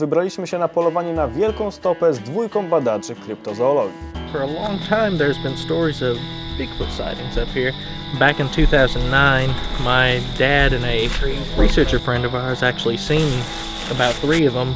Wybraliśmy się na polowanie na wielką stopę z dwójką badaczy kryptozoologii. For a long time, there's been stories of Bigfoot sightings up here. Back in 2009, my dad and a researcher friend of ours actually seen about three of them.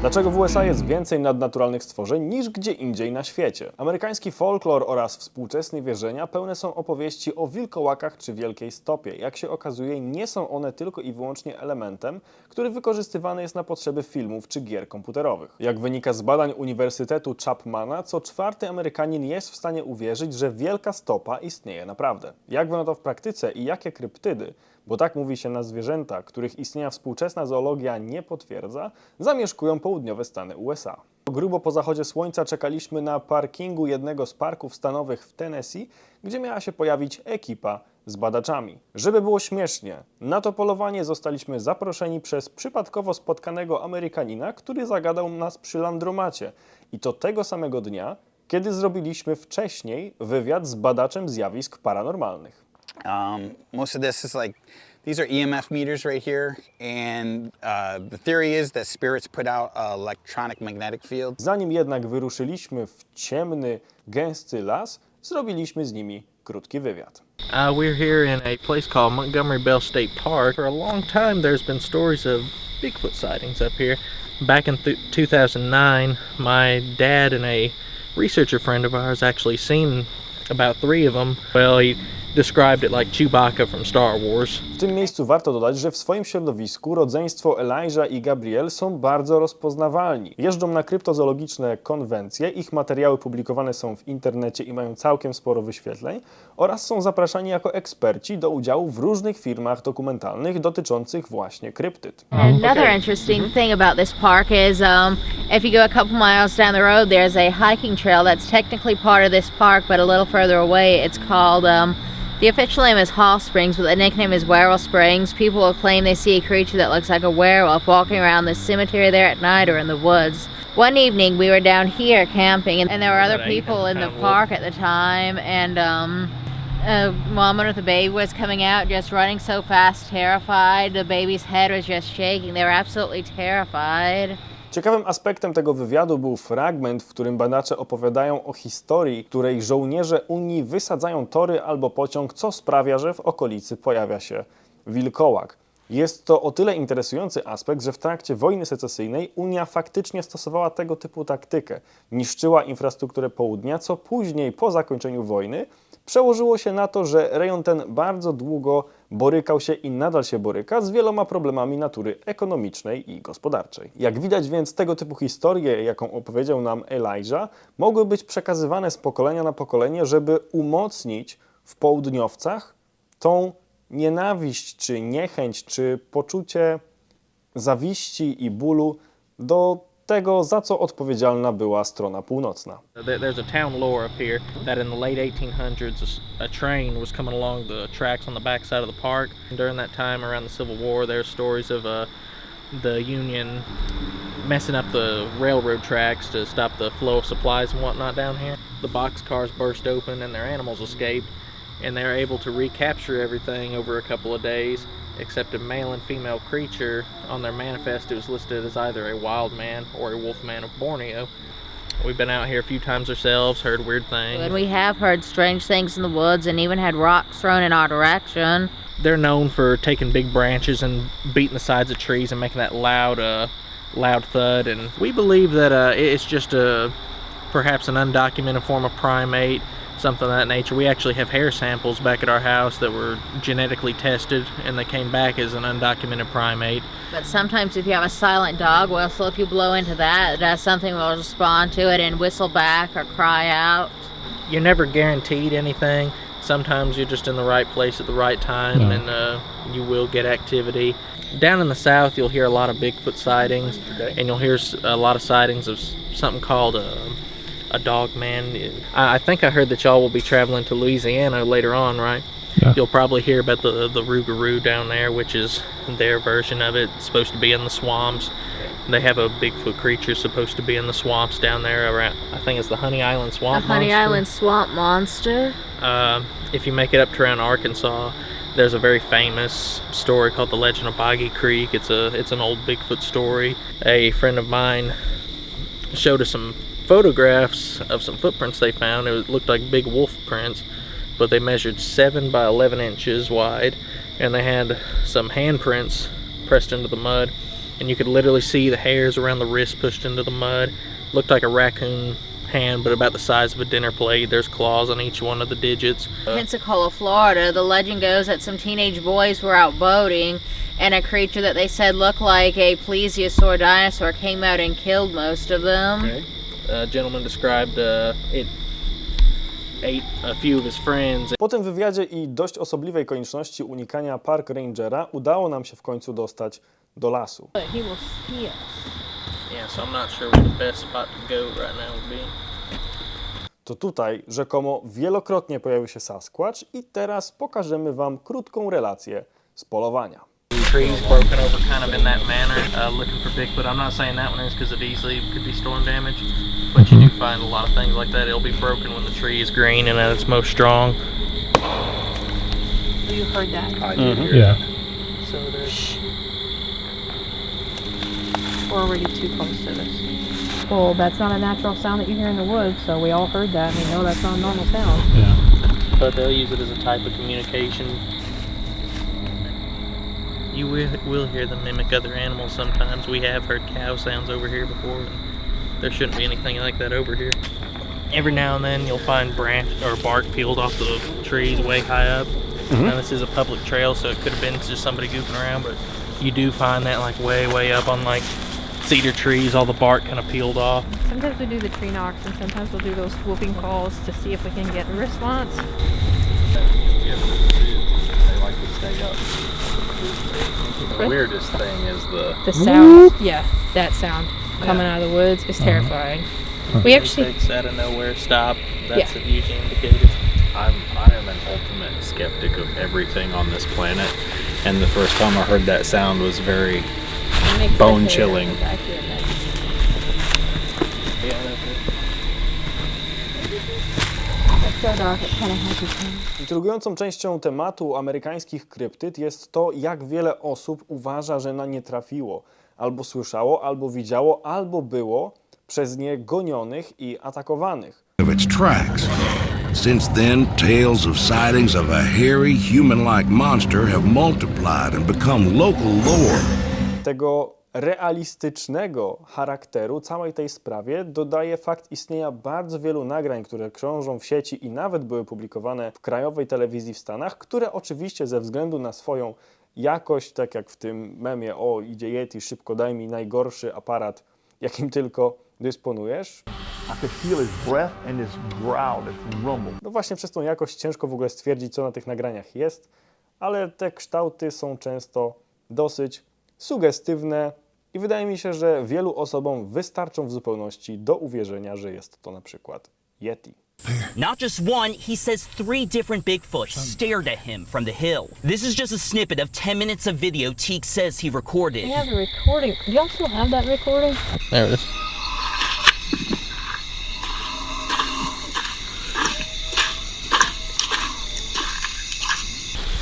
Dlaczego w USA jest więcej nadnaturalnych stworzeń niż gdzie indziej na świecie? Amerykański folklor oraz współczesne wierzenia pełne są opowieści o wilkołakach czy wielkiej stopie. Jak się okazuje, nie są one tylko i wyłącznie elementem, który wykorzystywany jest na potrzeby filmów czy gier komputerowych. Jak wynika z badań Uniwersytetu Chapmana, co czwarty Amerykanin jest w stanie uwierzyć, że wielka stopa istnieje naprawdę. Jak wygląda to w praktyce i jakie kryptydy bo tak mówi się na zwierzęta, których istnienia współczesna zoologia nie potwierdza, zamieszkują południowe Stany USA. Grubo po zachodzie słońca czekaliśmy na parkingu jednego z parków stanowych w Tennessee, gdzie miała się pojawić ekipa z badaczami. Żeby było śmiesznie, na to polowanie zostaliśmy zaproszeni przez przypadkowo spotkanego Amerykanina, który zagadał nas przy landromacie. I to tego samego dnia, kiedy zrobiliśmy wcześniej wywiad z badaczem zjawisk paranormalnych. Um, most of this is like, these are EMF meters right here, and uh, the theory is that spirits put out electronic magnetic field. Zanim jednak wyruszyliśmy w ciemny, gęsty las, zrobiliśmy z nimi krótki wywiad. Uh, we're here in a place called Montgomery Bell State Park. For a long time, there's been stories of Bigfoot sightings up here. Back in th- 2009, my dad and a researcher friend of ours actually seen about three of them. Well, he described it like Chewbacca from Star Wars. W tym miejscu warto dodać, że w swoim środowisku rodzeństwo Elijah i Gabriel są bardzo rozpoznawalni. Jeżdżą na kryptozoologiczne konwencje, ich materiały publikowane są w internecie i mają całkiem sporo wyświetleń oraz są zapraszani jako eksperci do udziału w różnych filmach dokumentalnych dotyczących właśnie kryptyd. Another interesting thing about this park is um, if you go a couple miles down the road, there's a hiking trail that's technically part of this park, but a little further away, it's called. Um, the official name is Hall Springs, but the nickname is Werewolf Springs. People will claim they see a creature that looks like a werewolf walking around the cemetery there at night or in the woods. One evening, we were down here camping, and, and there were other people in the park at the time, and um, a woman with a baby was coming out, just running so fast, terrified. The baby's head was just shaking. They were absolutely terrified. Ciekawym aspektem tego wywiadu był fragment, w którym badacze opowiadają o historii, której żołnierze Unii wysadzają tory albo pociąg, co sprawia, że w okolicy pojawia się wilkołak. Jest to o tyle interesujący aspekt, że w trakcie wojny secesyjnej Unia faktycznie stosowała tego typu taktykę. Niszczyła infrastrukturę południa, co później, po zakończeniu wojny, przełożyło się na to, że rejon ten bardzo długo borykał się i nadal się boryka z wieloma problemami natury ekonomicznej i gospodarczej. Jak widać więc, tego typu historie, jaką opowiedział nam Elijah, mogły być przekazywane z pokolenia na pokolenie, żeby umocnić w południowcach tą nienawiść, czy niechęć, czy poczucie zawiści i bólu do tego, za co odpowiedzialna była strona północna. There's a town lore up here that in the late 1800s, a train was coming along the tracks on the backside of the park. During that time, around the Civil War, there's stories of uh, the Union messing up the railroad tracks to stop the flow of supplies and whatnot down here. The boxcars burst open and their animals escaped, and they're able to recapture everything over a couple of days. Except a male and female creature on their manifest, it was listed as either a wild man or a wolf man of Borneo. We've been out here a few times ourselves, heard weird things. And we have heard strange things in the woods and even had rocks thrown in our direction. They're known for taking big branches and beating the sides of trees and making that loud, uh, loud thud. And we believe that uh, it's just a perhaps an undocumented form of primate, something of that nature. We actually have hair samples back at our house that were genetically tested, and they came back as an undocumented primate. But sometimes if you have a silent dog whistle, if you blow into that, uh, something will respond to it and whistle back or cry out. You're never guaranteed anything. Sometimes you're just in the right place at the right time, Yeah. and uh, you will get activity. Down in the south, you'll hear a lot of Bigfoot sightings, and you'll hear a lot of sightings of something called a, a dog man. I, I think I heard that y'all will be traveling to Louisiana later on, right? Yeah. You'll probably hear about the the Rougarou down there, which is their version of it. It's supposed to be in the swamps. They have a Bigfoot creature supposed to be in the swamps down there around. I think it's the Honey Island Swamp. the Honey Monster. Island swamp monster. Uh, if you make it up to around Arkansas, There's a very famous story called The Legend of Boggy Creek. It's a it's an old Bigfoot story. A friend of mine showed us some photographs of some footprints they found. It looked like big wolf prints, but they measured 7 by 11 inches wide, and they had some handprints pressed into the mud, and you could literally see the hairs around the wrist pushed into the mud. Looked like a raccoon hand, but about the size of a dinner plate. There's claws on each one of the digits. Uh, Pensacola, Florida, the legend goes that some teenage boys were out boating and a creature that they said looked like a plesiosaur dinosaur came out and killed most of them. A gentleman described uh, it ate a few of his friends Po tym wywiadzie i dość osobliwej konieczności unikania park rangera udało nam się w końcu dostać do lasu. But he will see us. Yeah, so I'm not sure where the best spot to go right now would be. To tutaj rzekomo wielokrotnie pojawił się Sasquatch i teraz pokażemy Wam krótką relację z polowania. Trees broken over kind of in that manner, uh, looking for Bigfoot. I'm not saying that one is because it easily could be storm damage, but you do find a lot of things like that. It'll be broken when the tree is green and at its most strong. You heard that. Yeah. So there's We're already too close to this. Well, that's not a natural sound that you hear in the woods, so we all heard that and we know that's not a normal sound. Yeah. but they'll use it as a type of communication. You will, will hear them mimic other animals sometimes. We have heard cow sounds over here before, and there shouldn't be anything like that over here. Every now and then you'll find branch or bark peeled off the trees way high up. Mm-hmm. Now this is a public trail, so it could have been just somebody goofing around, but you do find that like way, way up on like cedar trees, all the bark kind of peeled off. Sometimes we do the tree knocks and sometimes we'll do those whooping calls to see if we can get a response. They like to stay up. The weirdest thing is the The sound, yeah, that sound coming out of the woods is uh-huh. terrifying. We actually, Takes out of nowhere, stop. That's Yeah. usually indicated. I'm I am an ultimate skeptic of everything on this planet, and the first time I heard that sound was very Bone chilling. back here neck. Yeah, Intrygującą częścią tematu amerykańskich kryptyd jest to, jak wiele osób uważa, że na nie trafiło, albo słyszało, albo widziało, albo było przez nie gonionych i atakowanych. of its tracks. Since then, tales of sightings of a hairy, human like monster have multiplied and become local lore. Tego realistycznego charakteru całej tej sprawie dodaje fakt istnienia bardzo wielu nagrań, które krążą w sieci i nawet były publikowane w krajowej telewizji w Stanach, które oczywiście ze względu na swoją jakość, tak jak w tym memie o idzie Yeti, szybko daj mi najgorszy aparat, jakim tylko dysponujesz, no właśnie przez tą jakość ciężko w ogóle stwierdzić, co na tych nagraniach jest, ale te kształty są często dosyć sugestywne i wydaje mi się, że wielu osobom wystarczą w zupełności do uwierzenia, że jest to na przykład Yeti. Not just one, he says three different Bigfoot stared at him from the hill. This is just a snippet of 10 minutes of video Teague says he recorded. We have the recording. Do y'all still have that recording? There it is.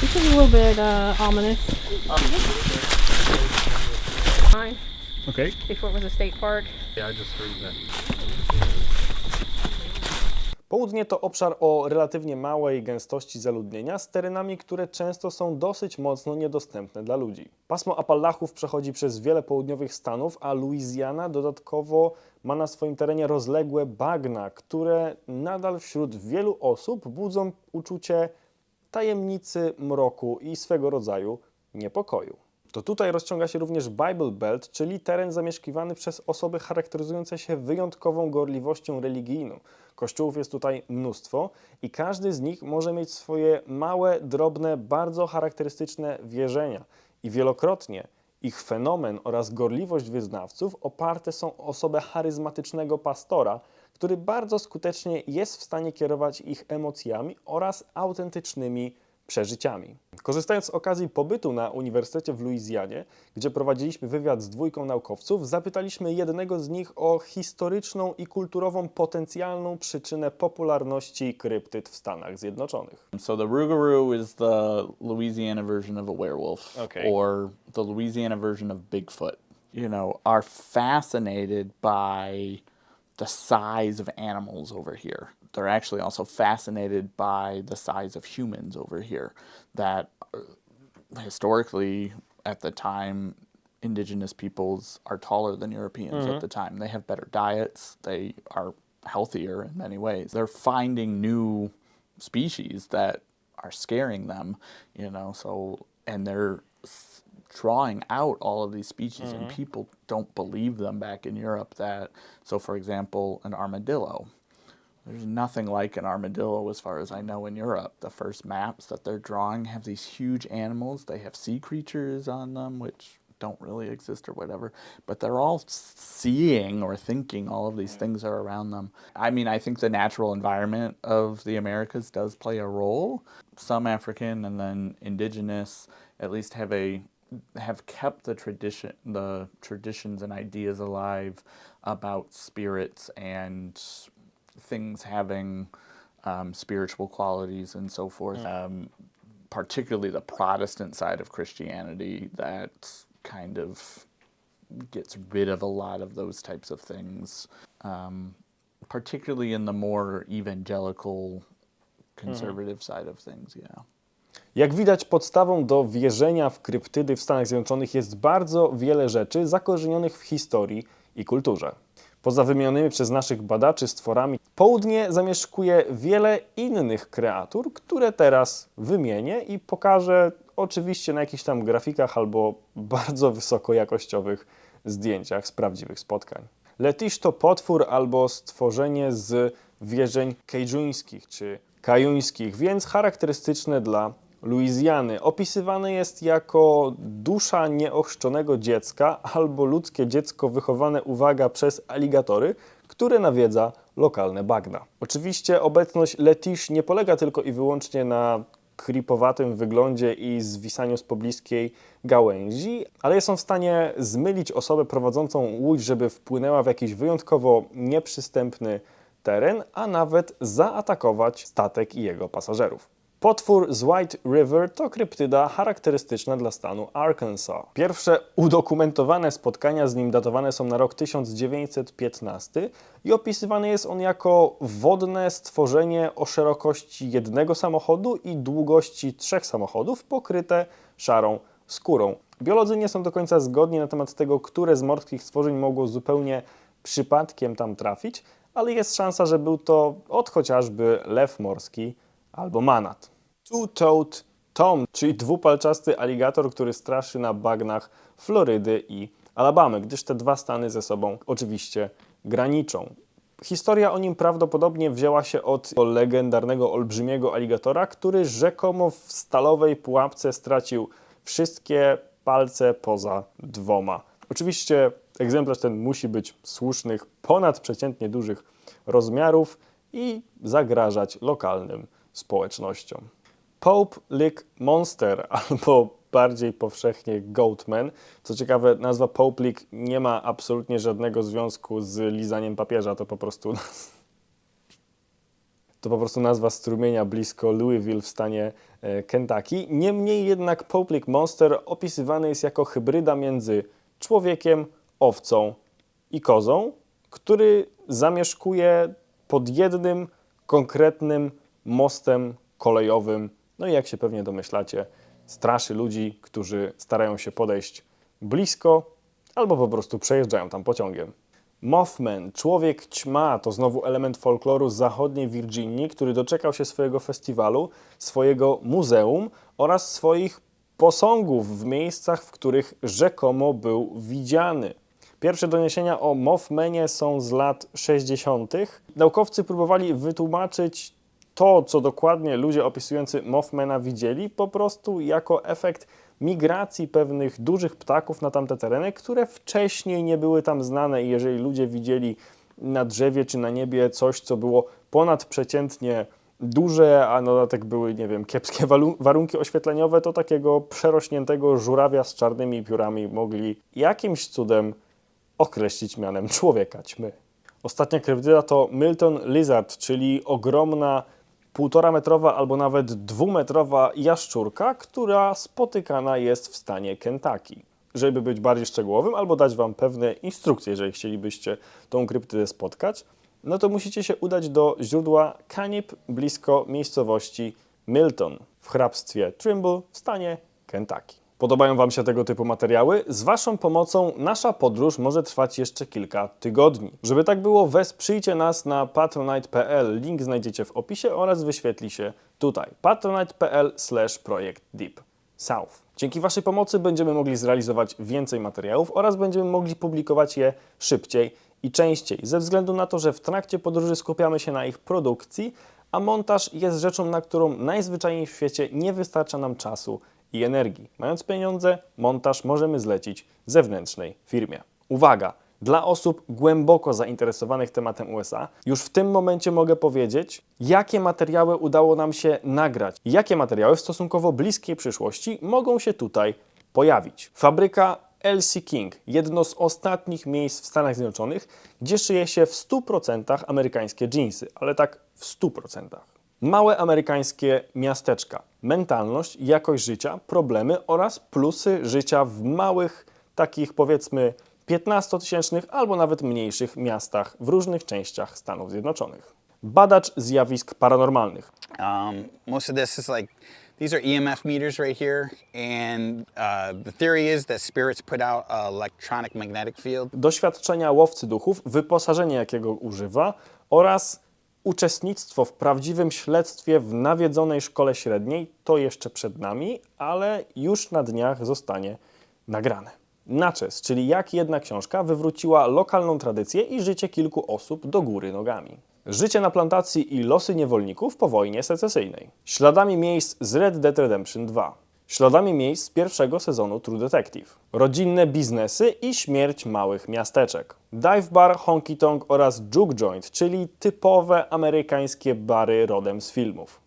This is a little bit uh, ominous. Fine. okay. Before it was a state park. Yeah, I just heard that. Południe to obszar o relatywnie małej gęstości zaludnienia z terenami, które często są dosyć mocno niedostępne dla ludzi. Pasmo Apalachów przechodzi przez wiele południowych stanów, a Louisiana dodatkowo ma na swoim terenie rozległe bagna, które nadal wśród wielu osób budzą uczucie tajemnicy, mroku i swego rodzaju niepokoju. To tutaj rozciąga się również Bible Belt, czyli teren zamieszkiwany przez osoby charakteryzujące się wyjątkową gorliwością religijną. Kościołów jest tutaj mnóstwo i każdy z nich może mieć swoje małe, drobne, bardzo charakterystyczne wierzenia. I wielokrotnie ich fenomen oraz gorliwość wyznawców oparte są o osobę charyzmatycznego pastora, który bardzo skutecznie jest w stanie kierować ich emocjami oraz autentycznymi przeżyciami. Korzystając z okazji pobytu na Uniwersytecie w Luizjanie, gdzie prowadziliśmy wywiad z dwójką naukowców, zapytaliśmy jednego z nich o historyczną i kulturową potencjalną przyczynę popularności kryptyd w Stanach Zjednoczonych. So the Rougarou is the Louisiana version of a werewolf, Okay. or the Louisiana version of Bigfoot. You know, are fascinated by the size of animals over here. They're actually also fascinated by the size of humans over here. That uh, historically, at the time, indigenous peoples are taller than Europeans at the time. They have better diets. They are healthier in many ways. They're finding new species that are scaring them, you know, so, and they're drawing out all of these species, and people don't believe them back in Europe that, so for example, an armadillo. There's nothing like an armadillo as far as I know in Europe. The first maps that they're drawing have these huge animals. They have sea creatures on them, which don't really exist or whatever, but they're all seeing or thinking all of these things are around them. I mean, I think the natural environment of the Americas does play a role. Some African and then indigenous at least have a have kept the tradition the traditions and ideas alive about spirits and things having um, spiritual qualities and so forth. Um, particularly the Protestant side of Christianity that kind of gets rid of a lot of those types of things, um, particularly in the more evangelical, conservative side of things. Yeah. Jak widać, podstawą do wierzenia w kryptydy w Stanach Zjednoczonych jest bardzo wiele rzeczy zakorzenionych w historii i kulturze. Poza wymienionymi przez naszych badaczy stworami, południe zamieszkuje wiele innych kreatur, które teraz wymienię i pokażę oczywiście na jakichś tam grafikach albo bardzo wysokojakościowych zdjęciach z prawdziwych spotkań. Letisz to potwór albo stworzenie z wierzeń kejżuńskich czy kajuńskich, więc charakterystyczne dla Luizjany. Opisywane jest jako dusza nieochrzczonego dziecka albo ludzkie dziecko wychowane, uwaga, przez aligatory, które nawiedza lokalne bagna. Oczywiście obecność Letisz nie polega tylko i wyłącznie na creepowatym wyglądzie i zwisaniu z pobliskiej gałęzi, ale jest on w stanie zmylić osobę prowadzącą łódź, żeby wpłynęła w jakiś wyjątkowo nieprzystępny teren, a nawet zaatakować statek i jego pasażerów. Potwór z White River to kryptyda charakterystyczna dla stanu Arkansas. Pierwsze udokumentowane spotkania z nim datowane są na rok 1915 i opisywany jest on jako wodne stworzenie o szerokości jednego samochodu i długości trzech samochodów pokryte szarą skórą. Biolodzy nie są do końca zgodni na temat tego, które z morskich stworzeń mogło zupełnie przypadkiem tam trafić, ale jest szansa, że był to od chociażby lew morski albo manat. Two-toed Tom, czyli dwupalczasty aligator, który straszy na bagnach Florydy i Alabamy, gdyż te dwa stany ze sobą oczywiście graniczą. Historia o nim prawdopodobnie wzięła się od legendarnego olbrzymiego aligatora, który rzekomo w stalowej pułapce stracił wszystkie palce poza dwoma. Oczywiście egzemplarz ten musi być słusznych, ponadprzeciętnie dużych rozmiarów i zagrażać lokalnym społecznościom. Pope Lick Monster, albo bardziej powszechnie Goatman. Co ciekawe, nazwa Pope Lick nie ma absolutnie żadnego związku z lizaniem papieża, to po prostu to po prostu nazwa strumienia blisko Louisville w stanie e, Kentucky. Niemniej jednak Pope Lick Monster opisywany jest jako hybryda między człowiekiem, owcą i kozą, który zamieszkuje pod jednym konkretnym mostem kolejowym. No i jak się pewnie domyślacie, straszy ludzi, którzy starają się podejść blisko albo po prostu przejeżdżają tam pociągiem. Mothman, człowiek ćma, to znowu element folkloru z zachodniej Virginii, który doczekał się swojego festiwalu, swojego muzeum oraz swoich posągów w miejscach, w których rzekomo był widziany. Pierwsze doniesienia o Mothmanie są z lat 60. Naukowcy próbowali wytłumaczyć to, co dokładnie ludzie opisujący Mothmana widzieli, po prostu jako efekt migracji pewnych dużych ptaków na tamte tereny, które wcześniej nie były tam znane i jeżeli ludzie widzieli na drzewie czy na niebie coś, co było ponadprzeciętnie duże, a na dodatek były, nie wiem, kiepskie warunki oświetleniowe, to takiego przerośniętego żurawia z czarnymi piórami mogli jakimś cudem określić mianem człowieka ćmy. Ostatnia kryptyda to Milton Lizard, czyli ogromna półtora metrowa albo nawet dwumetrowa jaszczurka, która spotykana jest w stanie Kentucky. Żeby być bardziej szczegółowym albo dać Wam pewne instrukcje, jeżeli chcielibyście tą kryptydę spotkać, no to musicie się udać do źródła Canip blisko miejscowości Milton w hrabstwie Trimble w stanie Kentucky. Podobają Wam się tego typu materiały? Z Waszą pomocą nasza podróż może trwać jeszcze kilka tygodni. Żeby tak było, wesprzyjcie nas na patronite.pl. Link znajdziecie w opisie oraz wyświetli się tutaj. patronite.pl projekt deep south. Dzięki Waszej pomocy będziemy mogli zrealizować więcej materiałów oraz będziemy mogli publikować je szybciej i częściej, ze względu na to, że w trakcie podróży skupiamy się na ich produkcji, a montaż jest rzeczą, na którą najzwyczajniej w świecie nie wystarcza nam czasu i energii. Mając pieniądze, montaż możemy zlecić zewnętrznej firmie. Uwaga! Dla osób głęboko zainteresowanych tematem USA, już w tym momencie mogę powiedzieć, jakie materiały udało nam się nagrać, jakie materiały w stosunkowo bliskiej przyszłości mogą się tutaj pojawić. Fabryka LC King, jedno z ostatnich miejsc w Stanach Zjednoczonych, gdzie szyje się w 100% amerykańskie jeansy, ale tak w 100%. Małe amerykańskie miasteczka, mentalność, jakość życia, problemy oraz plusy życia w małych, takich powiedzmy 15-tysięcznych albo nawet mniejszych miastach w różnych częściach Stanów Zjednoczonych. Badacz zjawisk paranormalnych. Um, most of this is like, these are EMF meters right here, and uh, the theory is that spirits put out electronic magnetic field. doświadczenia łowcy duchów, wyposażenie jakiego używa oraz uczestnictwo w prawdziwym śledztwie w nawiedzonej szkole średniej, to jeszcze przed nami, ale już na dniach zostanie nagrane. Naczes, czyli jak jedna książka wywróciła lokalną tradycję i życie kilku osób do góry nogami. Życie na plantacji i losy niewolników po wojnie secesyjnej. Śladami miejsc z Red Dead Redemption 2. Śladami miejsc z pierwszego sezonu True Detective. Rodzinne biznesy i śmierć małych miasteczek. Dive Bar, Honky Tonk oraz Juke Joint, czyli typowe amerykańskie bary rodem z filmów.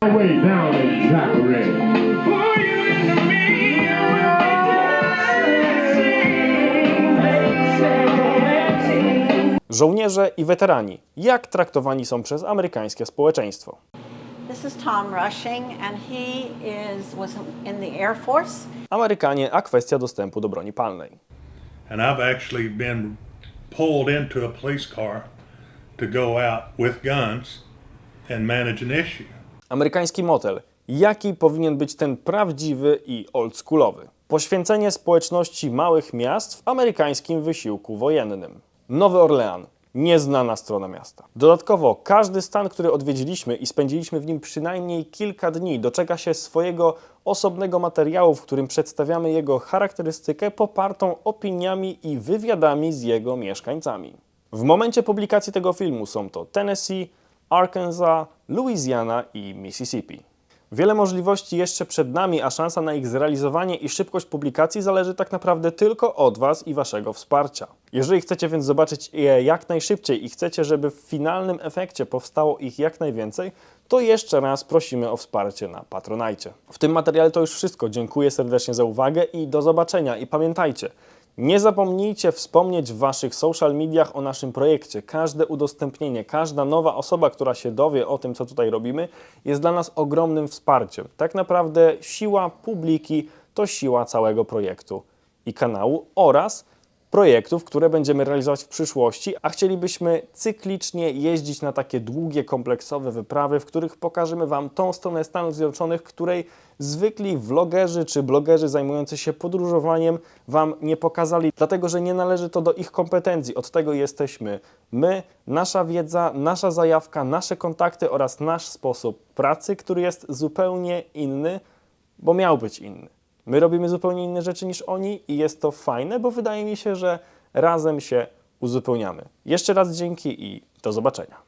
Żołnierze i weterani. Jak traktowani są przez amerykańskie społeczeństwo? This is Tom Rushing, and he is was in the Air Force. Amerykanie, a kwestia dostępu do broni palnej. And I've actually been pulled into a police car to go out with guns and manage an issue. Amerykański motel. Jaki powinien być ten prawdziwy i oldschoolowy? Poświęcenie społeczności małych miast w amerykańskim wysiłku wojennym. Nowy Orlean. Nieznana strona miasta. Dodatkowo każdy stan, który odwiedziliśmy i spędziliśmy w nim przynajmniej kilka dni, doczeka się swojego osobnego materiału, w którym przedstawiamy jego charakterystykę popartą opiniami i wywiadami z jego mieszkańcami. W momencie publikacji tego filmu są to Tennessee, Arkansas, Louisiana i Mississippi. Wiele możliwości jeszcze przed nami, a szansa na ich zrealizowanie i szybkość publikacji zależy tak naprawdę tylko od Was i Waszego wsparcia. Jeżeli chcecie więc zobaczyć je jak najszybciej i chcecie, żeby w finalnym efekcie powstało ich jak najwięcej, to jeszcze raz prosimy o wsparcie na Patronajcie. W tym materiale to już wszystko. Dziękuję serdecznie za uwagę i do zobaczenia. I pamiętajcie, nie zapomnijcie wspomnieć w Waszych social mediach o naszym projekcie. Każde udostępnienie, każda nowa osoba, która się dowie o tym, co tutaj robimy, jest dla nas ogromnym wsparciem. Tak naprawdę siła publiki to siła całego projektu i kanału oraz projektów, które będziemy realizować w przyszłości, a chcielibyśmy cyklicznie jeździć na takie długie, kompleksowe wyprawy, w których pokażemy Wam tą stronę Stanów Zjednoczonych, której zwykli vlogerzy czy blogerzy zajmujący się podróżowaniem Wam nie pokazali, dlatego że nie należy to do ich kompetencji. Od tego jesteśmy my, nasza wiedza, nasza zajawka, nasze kontakty oraz nasz sposób pracy, który jest zupełnie inny, bo miał być inny. My robimy zupełnie inne rzeczy niż oni i jest to fajne, bo wydaje mi się, że razem się uzupełniamy. Jeszcze raz dzięki i do zobaczenia.